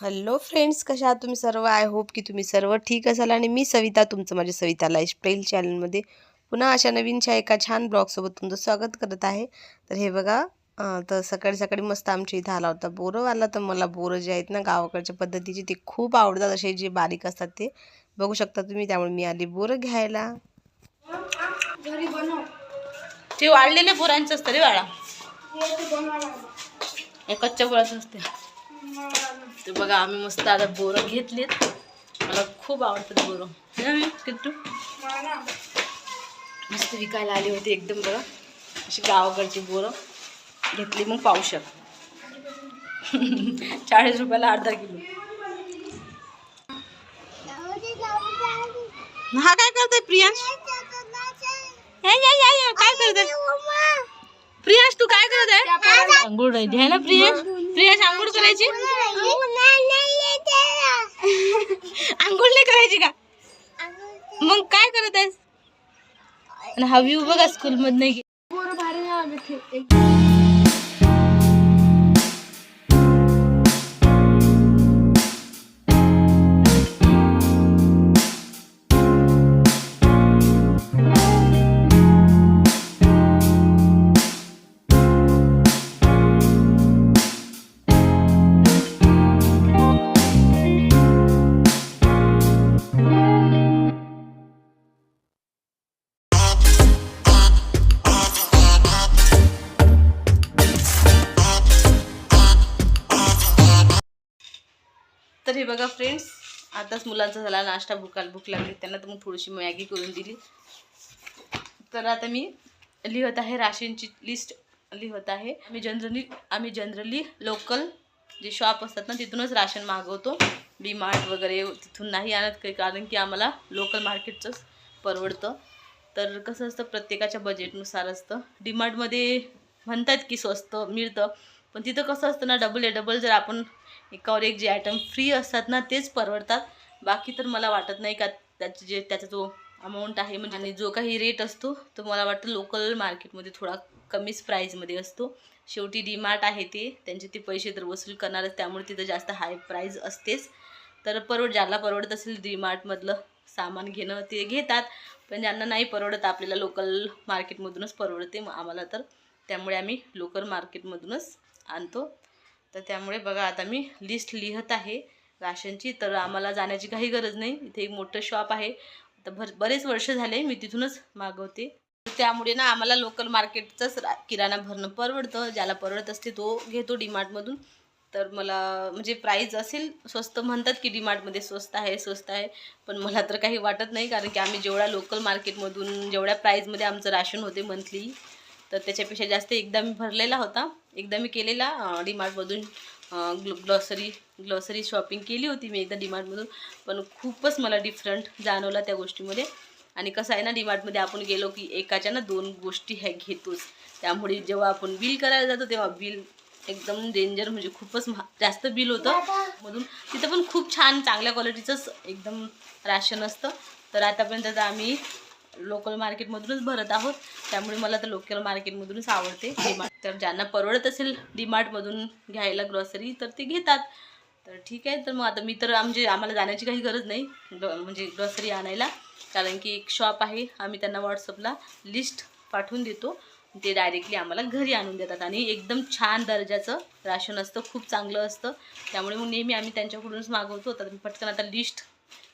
Hello friends कशा आहात तुम्ही सर्व? आय होप की तुम्ही सर्व ठीक असाल आणि मी सविता तुमचं माझ्या सविता लाईफस्टाईल चॅनलमध्ये पुन्हा अशा नवीनशा एका छान ब्लॉगसोबत तुमचं स्वागत करत आहे. तर हे बघा तर सकाळी सकाळी मस्त आमच्या इथं आला होता बोरं आला. तर मला बोरं जे आहेत ना गावाकडच्या पद्धतीचे ते खूप आवडतात असे जे बारीक असतात ते. बघू शकता तुम्ही त्यामुळे मी आली बोरं घ्यायला. ते वाळलेल्या बोरांचं असतं रे वाळा हे कच्च्या बोराचं असते ते बघा आम्ही मस्त आता बोरं घेतलीत. मला खूप आवडतात बोरं. हे ना किट्टू? मस्त विकायला आली होती एकदम बघा अशी गावाकडची बोरं. घेतली मग पावशर चाळीस रुपयाला अर्धा किलो. हा काय करतोय प्रियांश? काय करतोय? प्रियांश तू काय करत आहे? आंघोळ राहिली आहे ना प्रियांश? प्रियांश आंघोळ करायची? आंघोळ नाही करायची का? मग काय करत आहेस? आणि हा व्ह्यू बघा स्कूल मध्ये बघा फ्रेंड्स आताच मुलांचा झाला नाश्ता भूकाल भूक लागली. त्यांना तर मग थोडीशी मॅगी करून दिली. तर आता मी लिहत आहे राशनची लिस्ट लिहत आहे. आम्ही जनरली आम्ही जनरली लोकल जे शॉप असतात ना तिथूनच राशन मागवतो. डी मार्ट वगैरे तिथून नाही आणत काही कारण की आम्हाला लोकल मार्केटचंच परवडतं. तर कसं असतं प्रत्येकाच्या बजेटनुसार असतं. डी मार्टमध्ये म्हणतात की स्वस्त मिळतं. पण तिथं कसं असतं ना डबल ए डबल जर आपण एकावर एक जे आयटम फ्री असतात ना तेच परवडतात. बाकी तर मला वाटत नाही का त्याचे जे त्याचा जो अमाऊंट आहे म्हणजे आणि जो काही रेट असतो तो मला वाटतं लोकल मार्केटमध्ये थोडा कमीच प्राईजमध्ये असतो. शेवटी डीमार्ट आहे ते त्यांचे ते पैसे तर वसूल करणारच त्यामुळे तिथं जास्त हाय प्राईज असतेच. तर परवड ज्याला परवडत असेल डीमार्टमधलं सामान घेणं ते घेतात. पण ज्यांना नाही परवडत आपल्याला लोकल मार्केटमधूनच परवडते. आम्हाला तर त्यामुळे आम्ही लोकल मार्केटमधूनच आणतो. तर त्यामुळे बघा आता मी लिस्ट लिहत आहे. राशनची तर आम्हाला जाण्याची काही गरज नाही. इथे एक मोठं शॉप आहे. आता भर बरेच वर्ष झाले मी तिथूनच मागवते. त्यामुळे ना आम्हाला लोकल मार्केटचंच रा किराणा भरणं परवडतं. ज्याला परवडत असते तो घेतो डीमार्टमधून. तर मला म्हणजे प्राईज असेल स्वस्त म्हणतात की डीमार्टमध्ये स्वस्त आहे स्वस्त आहे. पण मला तर काही वाटत नाही कारण की आम्ही जेवढ्या लोकल मार्केटमधून जेवढ्या प्राईजमध्ये आमचं राशन होते मंथली तर त्याच्यापेक्षा जास्त एकदा मी भरलेला होता. एकदा मी केलेला डीमार्टमधून ग्लो ग्लॉसरी ग्लॉसरी शॉपिंग केली होती मी एकदा डीमार्टमधून. पण खूपच मला डिफरंट जाणवला त्या गोष्टीमध्ये. आणि कसं आहे ना डीमार्टमध्ये आपण गेलो की एकाच्या ना दोन गोष्टी ह्या घेतोच. त्यामुळे जेव्हा आपण बिल करायला जातो तेव्हा बिल एकदम डेंजर म्हणजे खूपच महा जास्त बिल होतं. मधून तिथं पण खूप छान चांगल्या क्वालिटीचंच एकदम राशन असतं. तर आतापर्यंत तर आम्ही लोकल मार्केटमधूनच भरत आहोत. त्यामुळे मला तर लोकल मार्केटमधूनच आवडते डीमार्ट तर ज्यांना परवडत असेल डीमार्टमधून घ्यायला ग्रॉसरी तर ते घेतात. तर ठीक आहे. तर मग आता मी तर म्हणजे आम्हाला जाण्याची काही गरज नाही ग- म्हणजे ग्रॉसरी आणायला. कारण की एक शॉप आहे. आम्ही त्यांना व्हॉट्सअपला लिस्ट पाठवून देतो. ते डायरेक्टली आम्हाला घरी आणून देतात. आणि एकदम छान दर्जाचं राशन असतं. खूप चांगलं असतं. त्यामुळे मग नेहमी आम्ही त्यांच्याकडूनच मागवतो. तर मी पटकन आता लिस्ट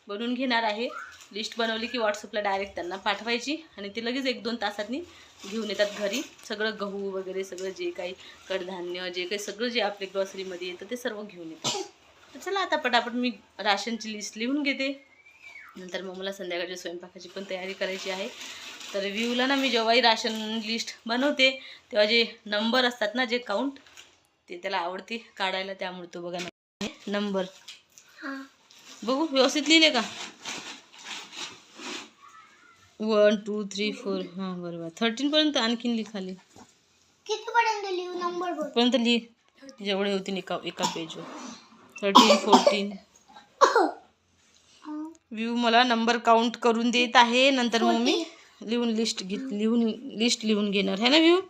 बनवून घेणार आहे. लिस्ट बनवली की व्हॉट्सअपला डायरेक्ट त्यांना पाठवायची आणि ते लगेच एक दोन तासांनी घेऊन येतात घरी. सगळं गहू वगैरे सगळं जे काही कडधान्य जे काही सगळं जे आपले ग्रॉसरीमध्ये येतं ते सर्व घेऊन येतात. तर चला आता पटापट मी राशनची लिस्ट लिहून घेते. नंतर मग मला संध्याकाळच्या स्वयंपाकाची पण तयारी करायची आहे. तर व्ह्यूला ना मी जेव्हाही राशन लिस्ट बनवते तेव्हा जे नंबर असतात ना जे काउंट ते त्याला आवडते काढायला. त्यामुळे तो बघा नंबर हां. बघू व्यवस्थित लिहिले का? वन टू थ्री फोर हां बरोबर थर्टीनपर्यंत आणखीन लिह खाली. कितीपर्यंत लिहू? नंबर बोल. पर्यंत लिह. जेवढे होतील एका एका पेजवर थर्टीन फोर्टीन व्ह्यू मला नंबर काउंट करून देत आहे. नंतर मग मी लिहून लिस्ट घेत लिहून लिस्ट लिहून घेणार. आहे ना व्ह्यू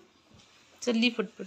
चल लिह पटपट.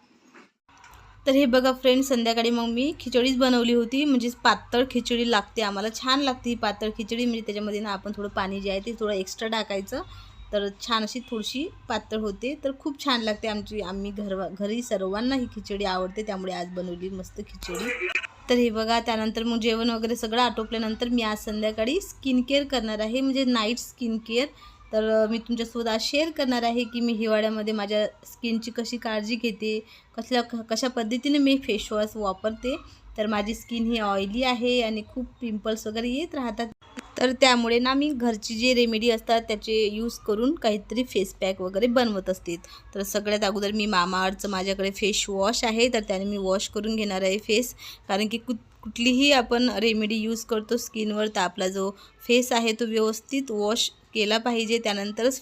तर हे बघा फ्रेंड संध्याकाळी मग मी खिचडीच बनवली होती. म्हणजेच पातळ खिचडी लागते आम्हाला. छान लागते ही पातळ खिचडी. म्हणजे त्याच्यामध्ये ना आपण थोडं पाणी जे आहे ते थोडं एक्स्ट्रा टाकायचं. तर छान अशी थोडीशी पातळ होते. तर खूप छान लागते आमची आम्ही घर घरी सर्वांना ही खिचडी आवडते. त्यामुळे आज बनवली मस्त खिचडी. तर हे बघा त्यानंतर मग जेवण वगैरे सगळं आटोपल्यानंतर मी आज संध्याकाळी स्किन केअर करणार आहे. म्हणजे नाईट स्किन केअर तर मी तुमच्यासोबत आज शेअर करणार आहे की मी हिवाळ्यामध्ये माझ्या स्किनची कशी काळजी घेते कसल्या क- कशा पद्धतीने मी फेसवॉश वापरते. तर माझी स्किन ही ऑइली आहे आणि खूप पिंपल्स वगैरे येत राहतात. तर त्यामुळे ना मी घरची जे रेमेडी असतात त्याचे यूज करून काहीतरी फेस पॅक वगैरे बनवत असते. तर सगळ्यात अगोदर मी मामाअर्थचं माझ्याकडे फेस वॉश आहे. तर त्याने मी वॉश करून घेणार आहे फेस कारण की कुत कुठलीही आपण रेमेडी यूज करतो स्किनवर तर आपला जो फेस आहे तो व्यवस्थित वॉश केला पाहिजे. त्यानंतरच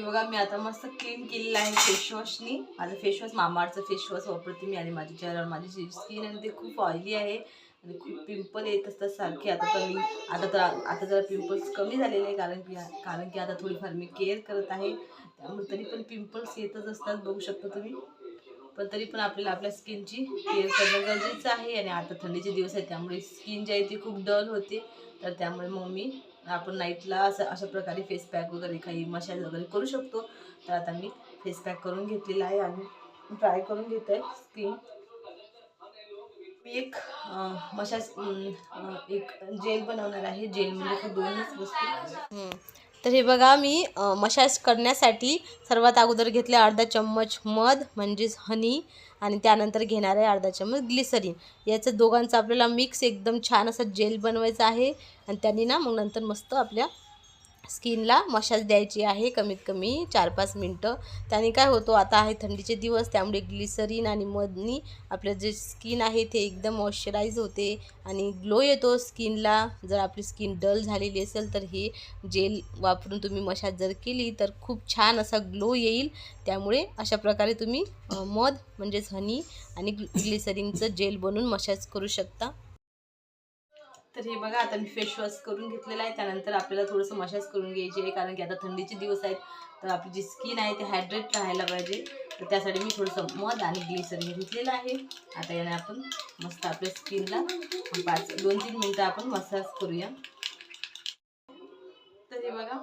बघा मी आता मस्त क्लीन केलेलं आहे फेसवॉशनी माझं फेसवॉश मामाअर्थचं फेसवॉश वापरते मी आणि माझ्या चेहऱ्यावर माझी जी स्किन आणि ते खूप ऑइली आहे आणि खूप पिंपल येत असतात सारखे. आता तर मी आता तर आता जरा पिंपल्स कमी झालेले आहे कारण की कारण की आता थोडीफार मी केअर करत आहे. त्यामुळे तरी पण पिंपल्स येतच असतात बघू शकता तुम्ही. पण तरी पण आपल्याला आपल्या स्किनची केअर करणं गरजेचं आहे आणि आता थंडीचे दिवस आहेत त्यामुळे स्किन जी आहे ती खूप डल होते. तर त्यामुळे मग मी आपण नाईटला असं अशा प्रकारे फेस पॅक वगैरे काही मशाज वगैरे करू शकतो. तर आता मी फेस पॅक करून घेतलेला आहे आणि ट्राय करून घेत आहे स्किन मी एक मशाज एक जेल बनवणार आहे. जेल म्हणजे दोनच वस्तू तर हे बघा मी मशाज करण्यासाठी सर्वात अगोदर घेतले अर्धा चम्मच मध म्हणजेच हनी आणि त्यानंतर घेणार आहे अर्धा चम्मच ग्लिसरीन. याचं दोघांचं आपल्याला मिक्स एकदम छान असं जेल बनवायचं आहे. आणि त्यांनी ना मग नंतर मस्त आपल्या स्किनला मशाज द्यायची आहे कमीत कमी चार पाच मिनटं. त्याने काय होतो आता आहे थंडीचे दिवस त्यामुळे ग्लिसरीन आणि मधनी आपलं जे स्किन आहे ते एकदम मॉइश्चराईज होते आणि ग्लो येतो स्किनला. जर आपली स्किन डल झालेली असेल तर हे जेल वापरून तुम्ही मशाज जर केली तर खूप छान असा ग्लो येईल. त्यामुळे अशा प्रकारे तुम्ही मध म्हणजेच हनी आणि ग्लिसरीनचं जेल बनवून मशाज करू शकता. तर हे बघा आता मी फेशवॉश करून घेतलेलं आहे. त्यानंतर आपल्याला थोडंसं मसाज करून घ्यायची आहे कारण की आता थंडीचे दिवस आहेत. तर आपली जी स्किन आहे ती हायड्रेट राहायला पाहिजे. तर त्यासाठी मी थोडंसं मध आणि ग्लिसरीन घेतलेलं आहे. आता याने आपण मस्त आपल्या स्किनला पाच दोन तीन मिनटं आपण मसाज करूया. तर हे बघा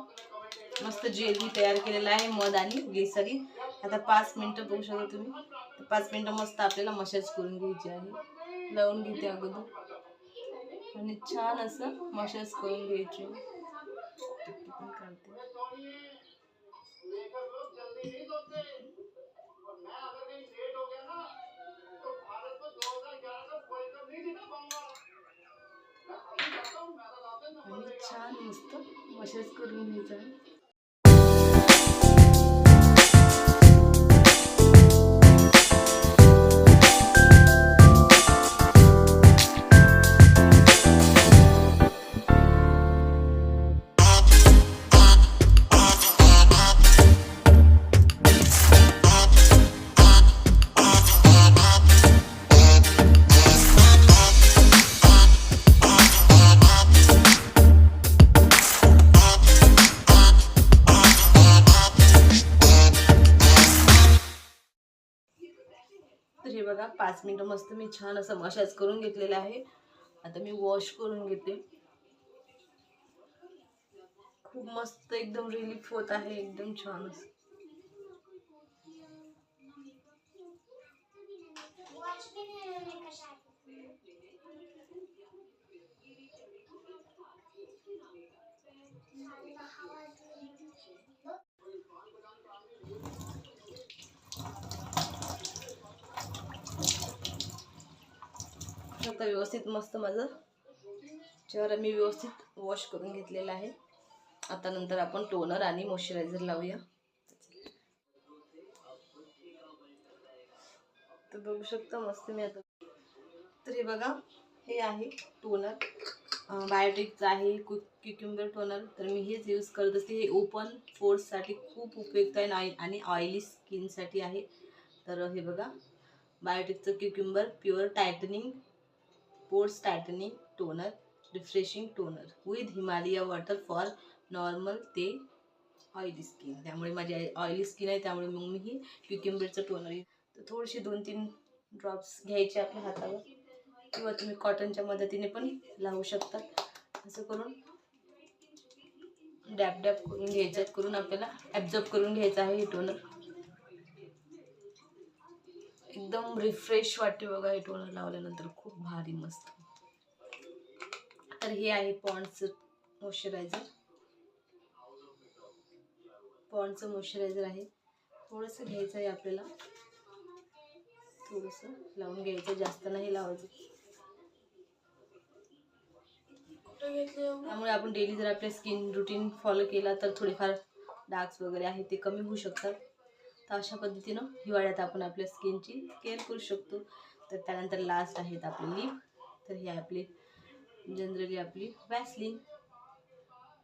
मस्त जेल मी तयार केलेलं आहे मध आणि ग्लिसरीन आता पाच मिनटं बघू शकता तुम्ही. पाच मिनटं मस्त आपल्याला मसाज करून घ्यायची आहे. लावून घेते अगोदर. आणि छान असं मशाज करून घ्यायची. पण आणि छान मस्त मशाज करून घ्यायचा. बघा पाच मिनटं मस्त मी छान असं मशाज करून घेतलेलं आहे. आता मी वॉश करून घेते. खूप मस्त एकदम रिलीफ होत आहे एकदम छान असं. आता व्यवस्थित मस्त माझं चेहरा मी व्यवस्थित वॉश करून घेतलेला आहे. आता नंतर आपण टोनर आणि मॉइश्चरायझर लावूया. तर बघू शकता मस्त मी आता. तर हे बघा हे आहे टोनर बायोटिकचं आहे कु क्युक्युंबर टोनर तर मी हेच यूज करत असते. हे ओपन फोर्ससाठी खूप उपयुक्त आहे आणि आणि ऑइली स्किनसाठी आहे. तर हे बघा बायोटिकचं cucumber pure tightening pores tightening toner refreshing toner with Himalaya water for normal ते ऑइली स्किन त्यामुळे माझी ऑइली स्किन आहे त्यामुळे मग मी ही क्युक्युंबरचं टोनर तर थोडेसे दोन तीन ड्रॉप्स घ्यायचे आपल्या हातावर. किंवा तुम्ही कॉटनच्या मदतीने पण लावू शकता. असं करून डॅप डॅप करून घ्यायचं करून आपल्याला ॲब्झॉर्ब करून घ्यायचं आहे हे टोनर एकदम रिफ्रेश वाटते बघा हे टोनर लावल्यानंतर खूप भारी मस्त. तर हे आहे पॉन्डचं मॉइश्चरायझर पॉन्डचं मॉइश्चरायझर आहे. थोडंसं घ्यायचं आहे आपल्याला. थोडंसं लावून घ्यायचं जास्त नाही लावायचं. त्यामुळे आपण डेली जर आपल्या स्किन रुटीन फॉलो केला तर थोडेफार डार्क्स वगैरे आहे ते कमी होऊ शकतात. तर अशा पद्धतीनं हिवाळ्यात आपण आपल्या स्किनची केअर करू शकतो. तर त्यानंतर लास्ट आहेत आपली लिप तर ही आपली जनरली आपली वॅसलिन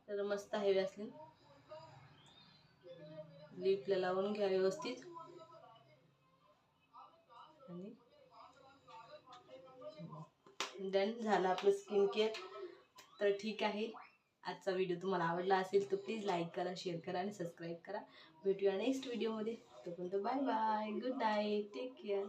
तर मस्त आहे वॅसलिन लिपला लावून घ्या व्यवस्थित. आणि डन झालं आपलं स्किन केअर तर ठीक आहे. आजचा व्हिडिओ तुम्हाला आवडला असेल तर प्लीज लाईक करा शेअर करा आणि सबस्क्राईब करा. भेटूया नेक्स्ट व्हिडिओमध्ये Tukuntu bye bye. Good night. Take care.